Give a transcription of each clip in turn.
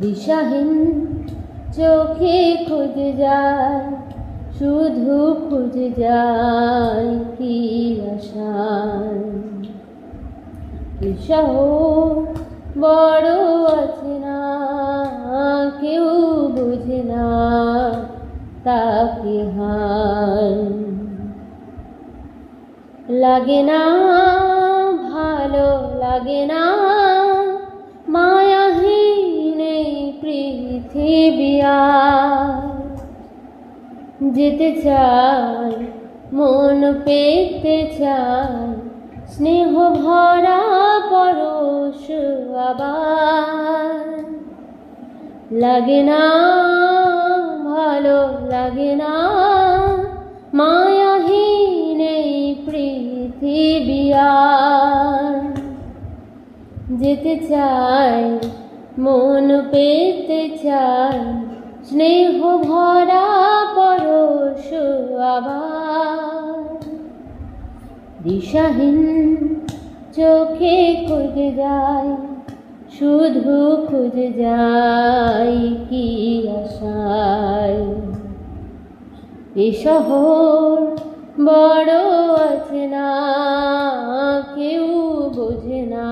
দিশাহীন চোখে খুঁজে যায়, শুধু খুঁজে যায় কি আশায়। বড় আছে না, কেউ বুঝে না তাকে হায়। লাগে না ভালো, লাগে না পৃথিবী। যেতে চাই, মন পেতে চাই স্নেহ ভরা পরশ আবার লাগে না, ভালো লাগে না, মায়াহীন এই পৃথিবী। যেতে চাই মন পেতে চাই। স্নেহ ভরা পরশ দিশাহীন চোখে খুঁজে যায় শুধু খুঁজে যায় কি আশায়। এ শহর বড় আছে না, কেউ বোঝে না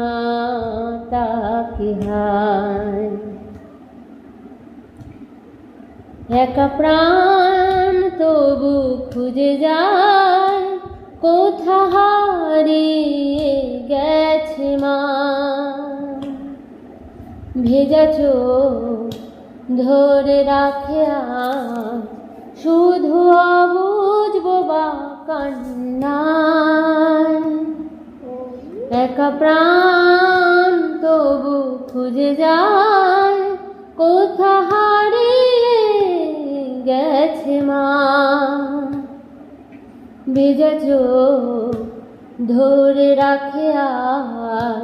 তাকে হায় একা প্রাণ তবু খুঁজে যায়। কোথা হারিয়ে গেছে মা? ভেজা চোখ ধরে রাখে শুধু অবুঝ বা কান্নায়। একা প্রাণ তবু খুঁজে যায়। কোথা গেছে মা। ভেজা ধরে রাখে আজ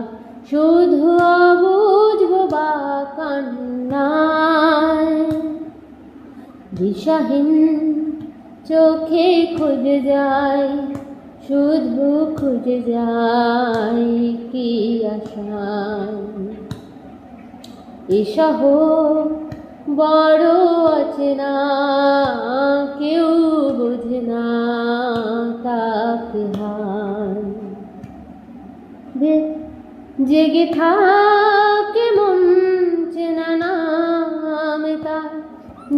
শুধু অবুঝ বোবা কান্নায়। দিশাহীন চোখে খুঁজে যায়, শুধু খুঁজে যায় কি আশায়। এ শহর বড় আছে না, কেউ বোঝে না জেগে থাকে মন চেনা নামে তার।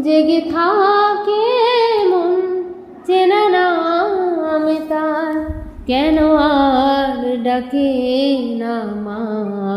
জেগে থাকে মন চেনা নামে তার। কেন আর ডাকে না মা?